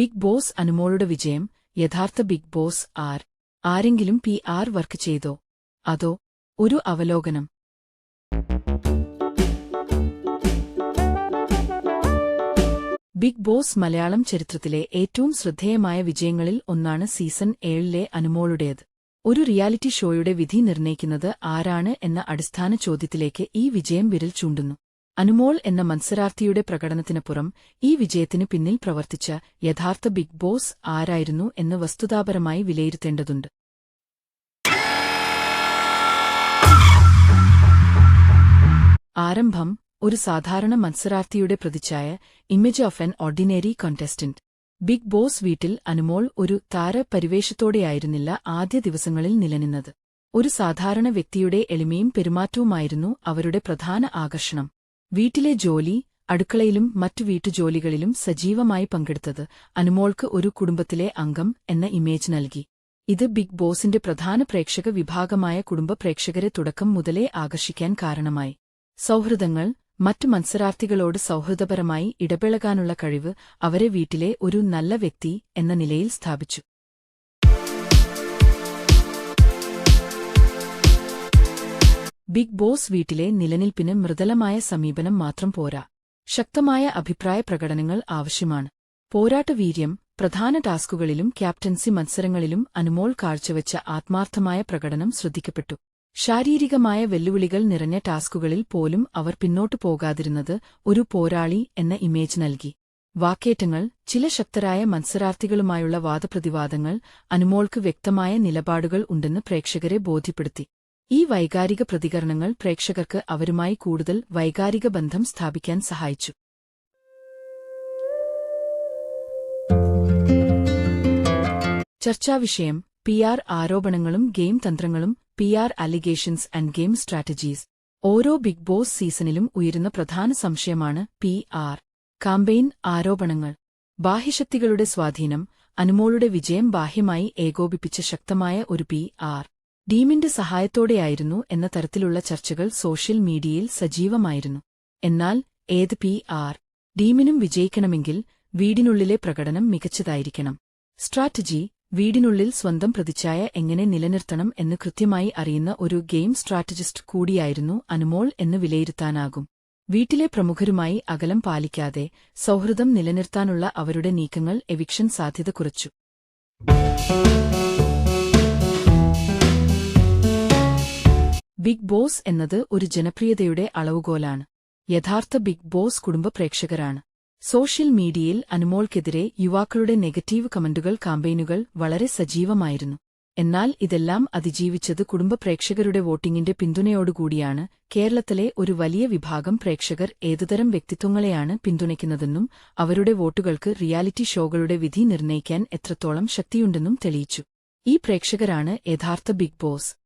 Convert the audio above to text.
Big boss അനുമോളുടെ വിജയം യഥാർത്ഥ ബിഗ് ബോസ് ആർ ആരെങ്കിലും പി ആർ വർക്ക് ചെയ്തോ? അതോ ഒരു അവലോകനം? ബിഗ് ബോസ് മലയാളം ചരിത്രത്തിലെ ഏറ്റവും ശ്രദ്ധേയമായ വിജയങ്ങളിൽ ഒന്നാണ് സീസൺ ഏഴിലെ അനുമോളുടേത്. ഒരു റിയാലിറ്റി ഷോയുടെ വിധി നിർണയിക്കുന്നത് ആരാണ് എന്ന അടിസ്ഥാന ചോദ്യത്തിലേക്ക് ഈ വിജയം വിരൽ ചൂണ്ടുന്നു. അനുമോൾ എന്ന മത്സരാർത്ഥിയുടെ പ്രകടനത്തിനപ്പുറം ഈ വിജയത്തിനു പിന്നിൽ പ്രവർത്തിച്ച യഥാർത്ഥ ബിഗ് ബോസ് ആരായിരുന്നു എന്ന് വസ്തുതാപരമായി വിലയിരുത്തേണ്ടതുണ്ട്. ആരംഭം ഒരു സാധാരണ മത്സരാർത്ഥിയുടെ പ്രതിച്ഛായ image of an ordinary contestant Big Boss വീട്ടിൽ അനുമോൾ ഒരു താരപരിവേഷത്തോടെയായിരുന്നില്ല ആദ്യ ദിവസങ്ങളിൽ നിലനിന്നത്. ഒരു സാധാരണ വ്യക്തിയുടെ എളിമയും പെരുമാറ്റവുമായിരുന്നു അവരുടെ പ്രധാന ആകർഷണം. വീട്ടിലെ ജോലി അടുക്കളയിലും മറ്റു വീട്ടുജോലികളിലും സജീവമായി പങ്കെടുത്തത് അനുമോൾക്ക് ഒരു കുടുംബത്തിലെ അംഗം എന്ന ഇമേജ് നൽകി. ഇത് ബിഗ് ബോസിന്റെ പ്രധാന പ്രേക്ഷക വിഭാഗമായ കുടുംബ പ്രേക്ഷകരെ തുടക്കം മുതലേ ആകർഷിക്കാൻ കാരണമായി. സൗഹൃദങ്ങൾ മറ്റു മത്സരാർത്ഥികളോട് സൗഹൃദപരമായി ഇടപെളകാനുള്ള കഴിവ് അവരെ വീട്ടിലെ ഒരു നല്ല വ്യക്തി എന്ന നിലയിൽ സ്ഥാപിച്ചു. ബിഗ് ബോസ് വീട്ടിലെ നിലനിൽപ്പിന് മൃദുലമായ സമീപനം മാത്രം പോരാ. ശക്തമായ അഭിപ്രായ പ്രകടനങ്ങൾ ആവശ്യമാണ്. പോരാട്ടവീര്യം പ്രധാന ടാസ്കുകളിലും ക്യാപ്റ്റൻസി മത്സരങ്ങളിലും അനുമോൾ കാഴ്ചവെച്ച ആത്മാർത്ഥമായ പ്രകടനം ശ്രദ്ധിക്കപ്പെട്ടു. ശാരീരികമായ വെല്ലുവിളികൾ നിറഞ്ഞ ടാസ്കുകളിൽ പോലും അവർ പിന്നോട്ടു പോകാതിരുന്നത് ഒരു പോരാളി എന്ന ഇമേജ് നൽകി. വാക്കേറ്റങ്ങൾ ചില ശക്തരായ മത്സരാർത്ഥികളുമായുള്ള വാദപ്രതിവാദങ്ങൾ അനുമോൾക്ക് വ്യക്തമായ നിലപാടുകൾ ഉണ്ടെന്ന് പ്രേക്ഷകരെ ബോധ്യപ്പെടുത്തി. ഈ വൈകാരിക പ്രതികരണങ്ങൾ പ്രേക്ഷകർക്ക് അവരുമായി കൂടുതൽ വൈകാരിക ബന്ധം സ്ഥാപിക്കാൻ സഹായിച്ചു. ചർച്ചാവിഷയം പി ആർ ആരോപണങ്ങളും ഗെയിം തന്ത്രങ്ങളും P R allegations and game strategies. ഓരോ ബിഗ് ബോസ് സീസണിലും ഉയരുന്ന പ്രധാന സംശയമാണ് പി ആർ. കാമ്പെയിൻ ആരോപണങ്ങൾ. ബാഹ്യശക്തികളുടെ സ്വാധീനം അനുമോളുടെ വിജയം ബാഹ്യമായി ഏകോപിപ്പിച്ച ശക്തമായ ഒരു പി ആർ. ടീമിന്റെ സഹായത്തോടെയായിരുന്നു എന്ന തരത്തിലുള്ള ചർച്ചകൾ സോഷ്യൽ മീഡിയയിൽ സജീവമായിരുന്നു. എന്നാൽ ഏത് പി ആർ ടീമിനും വിജയിക്കണമെങ്കിൽ വീടിനുള്ളിലെ പ്രകടനം മികച്ചതായിരിക്കണം. സ്ട്രാറ്റജി വീടിനുള്ളിൽ സ്വന്തം പ്രതിച്ഛായ എങ്ങനെ നിലനിർത്തണം എന്ന് കൃത്യമായി അറിയുന്ന ഒരു ഗെയിം സ്ട്രാറ്റജിസ്റ്റ് കൂടിയായിരുന്നു അനുമോൾ എന്ന് വിലയിരുത്താനാകും. വീട്ടിലെ പ്രമുഖരുമായി അകലം പാലിക്കാതെ സൗഹൃദം നിലനിർത്താനുള്ള അവരുടെ നീക്കങ്ങൾ എവിക്ഷൻ സാധ്യത കുറച്ചു. ബിഗ് ബോസ് എന്നത് ഒരു ജനപ്രിയതയുടെ അളവുകോലാണ്. യഥാർത്ഥ ബിഗ് ബോസ് കുടുംബ പ്രേക്ഷകരാണ്. സോഷ്യൽ മീഡിയയിൽ അനുമോൾക്കെതിരെ യുവാക്കളുടെ നെഗറ്റീവ് കമന്റുകൾ കാമ്പയിനുകൾ വളരെ സജീവമായിരുന്നു. എന്നാൽ ഇതെല്ലാം അതിജീവിച്ചത് കുടുംബ പ്രേക്ഷകരുടെ വോട്ടിംഗിന്റെ പിന്തുണയോടുകൂടിയാണ്. കേരളത്തിലെ ഒരു വലിയ വിഭാഗം പ്രേക്ഷകർ ഏതുതരം വ്യക്തിത്വങ്ങളെയാണ് പിന്തുണയ്ക്കുന്നതെന്നും അവരുടെ വോട്ടുകൾക്ക് റിയാലിറ്റി ഷോകളുടെ വിധി നിർണയിക്കാൻ എത്രത്തോളം ശക്തിയുണ്ടെന്നും തെളിയിച്ചു. ഈ പ്രേക്ഷകരാണ് യഥാർത്ഥ ബിഗ് ബോസ്.